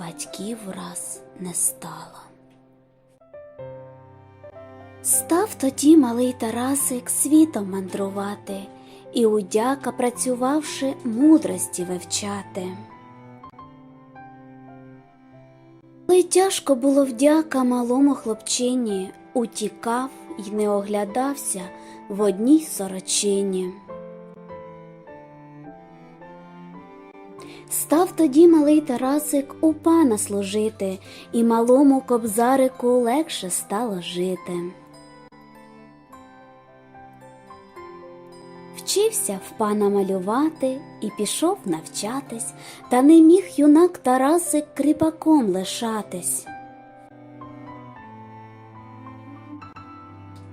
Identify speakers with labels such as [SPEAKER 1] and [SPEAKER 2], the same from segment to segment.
[SPEAKER 1] батьків враз не стало. Став тоді малий Тарасик світом мандрувати і удяка працювавши мудрості вивчати. Але тяжко було вдяка малому хлопчині, утікав й не оглядався в одній сорочині. Став тоді малий Тарасик у пана служити, і малому кобзарику легше стало жити. Вчився в пана малювати і пішов навчатись, та не міг юнак Тарасик кріпаком лишатись.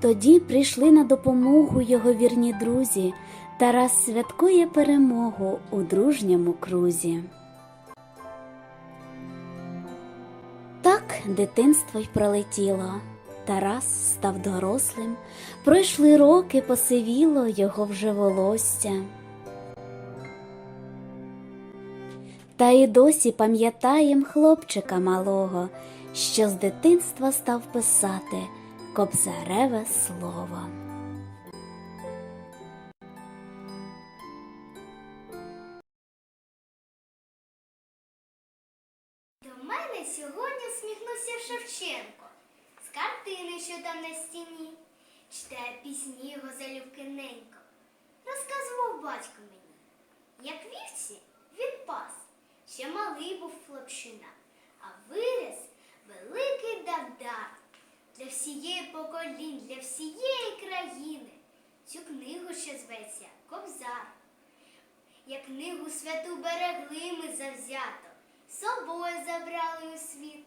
[SPEAKER 1] Тоді прийшли на допомогу його вірні друзі. Тарас святкує перемогу у дружньому крузі. Так дитинство й пролетіло. Тарас став дорослим, пройшли роки, посивіло його вже волосся. Та й досі пам'ятаєм хлопчика малого, що з дитинства став писати кобзареве слово.
[SPEAKER 2] Сьогодні сміхнувся Шевченко з картини, що там на стіні, читає пісні його залюбкиненько. Розказував батько мені, як вівці він пас, ще малий був хлопчина, а виріс великий давдар для всієї поколінь, для всієї країни. Цю книгу ще зветься Кобзар. Як книгу святу берегли ми завзято, собою забрали у світ,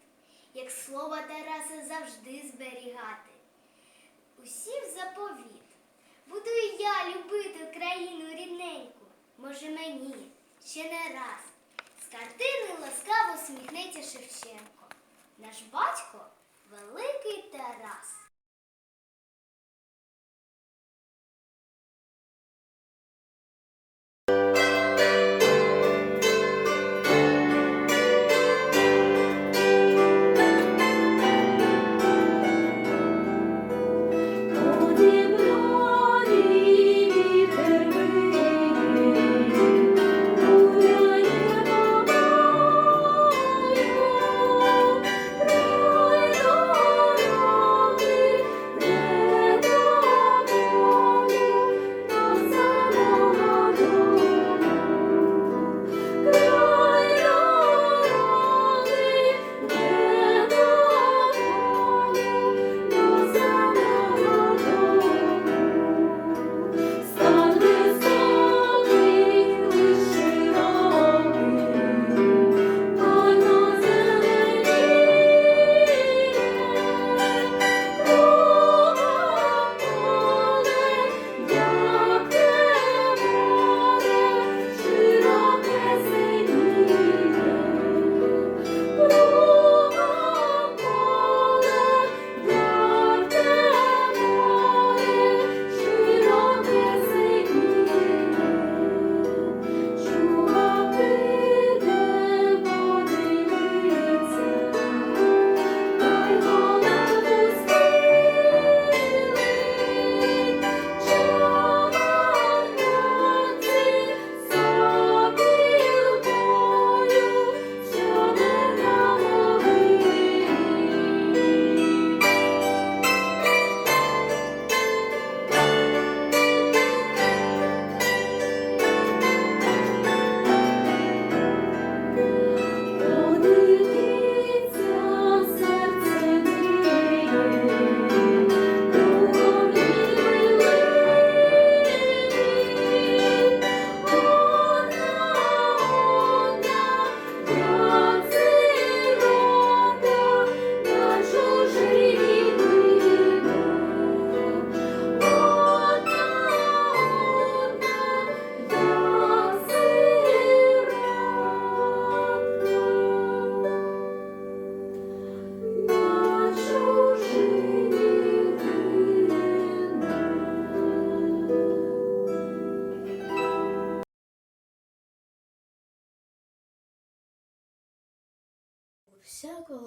[SPEAKER 2] як слово Тараса завжди зберігати. Усім заповіт. Буду і я любити країну рідненьку, може мені ще не раз. З картини ласкаво сміхнеться Шевченко. Наш батько великий Тарас.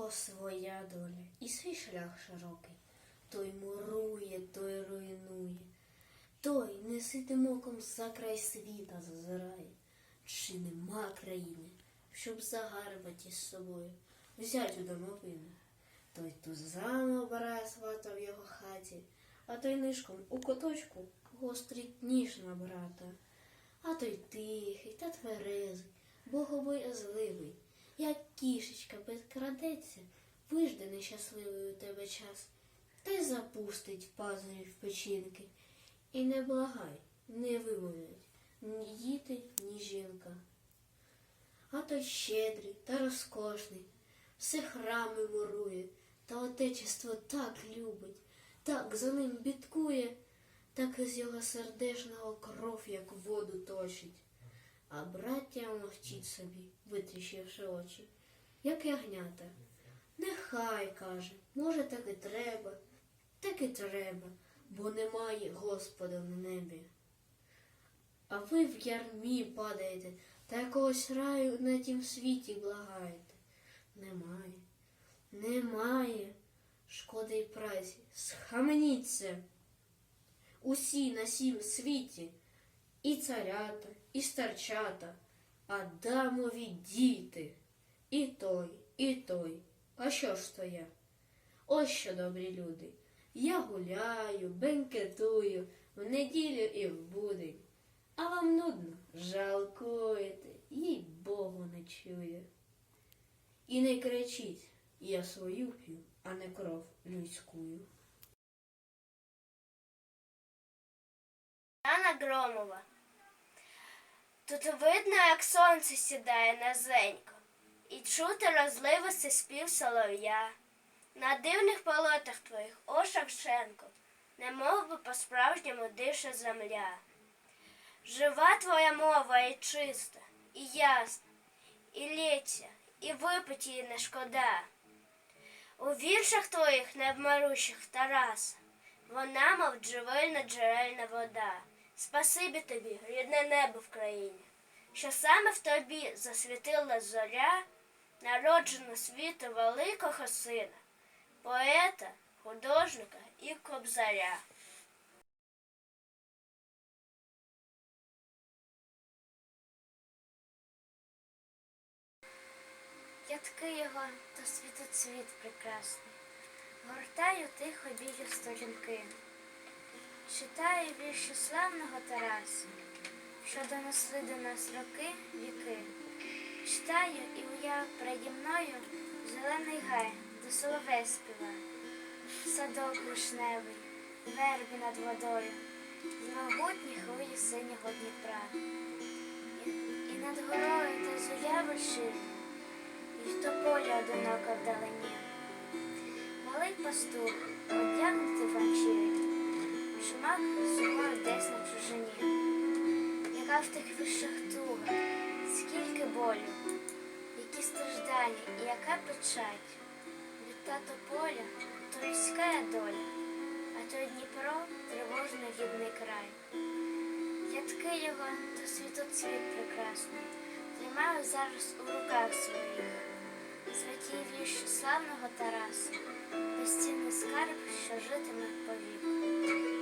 [SPEAKER 3] Всякого своя доля і свій шлях широкий. Той мурує, той руйнує, той неситим оком за край світа зазирає. Чи нема країни, щоб загарбати з собою, взять у домовину. Той тузан обирає свата в його хаті, а той нишком у куточку гострить ніж на брата. А той тихий та тверезий, богобоязливий, як кішечка підкрадеться, вижде нещасливий у тебе час, та й запустить пазурі в печінки. І не благай, не вимовлять ні діти, ні жінка. А той щедрий та розкошний, все храми мурує, та отечество так любить, так за ним бідкує, так із його сердешного кров, як воду точить. А браття мовчить собі, витріщивши очі, як ягнята. Нехай каже, може, так і треба, так і треба, бо немає Господа на небі. А ви в ярмі падаєте та якогось раю на тім світі благаєте. Немає, немає. Шкода й праці, схаменіться. Усі на сім світі, і царята, і старчата, Адамові діти, і той, і той. А що ж то я? Ось що, добрі люди. Я гуляю, бенкетую в неділю і в будень. А вам нудно? Жалкуєте, їй Богу не чує. І не кричіть, я свою п'ю, а не кров людськую.
[SPEAKER 4] Анна Громова. Тут видно, як сонце сідає на зенько, і чути розливистий спів солов'я. На дивних полотах твоїх, о Шевченко, не мов би по-справжньому дише земля. Жива твоя мова і чиста, і ясна, і лється, і випить її не шкода. У віршах твоїх невмирущих Тараса, вона, мов джерельна джерельна вода. Спасибі тобі, рідне небо в країні, що саме в тобі засвітила зоря, народжена світу великого сина, поета, художника і кобзаря. Ядки його то світоцвіт прекрасний, гортаю тихо білі сторінки. Читаю вірші славного Тараса, що донесли до нас роки віки. Читаю і уяв переді мною зелений гай, де соловей співа, садок вишневий, верби над водою, і могутні хвилі синього Дніпра. І, і над горою та зуя вершина, і в тополі одинока вдалині. Малий пастух, одягнутий в Шумак сумав десь на чужині, яка в тих вищах туга, скільки болю, які страждання і яка печать. Від тато поля то людська доля, а той Дніпро тривожний гідний край. Ядки його то світоцвіт прекрасний, тримаю зараз у руках своїх. Святі вірші славного Тараса, безцінний скарб, що житиме повік.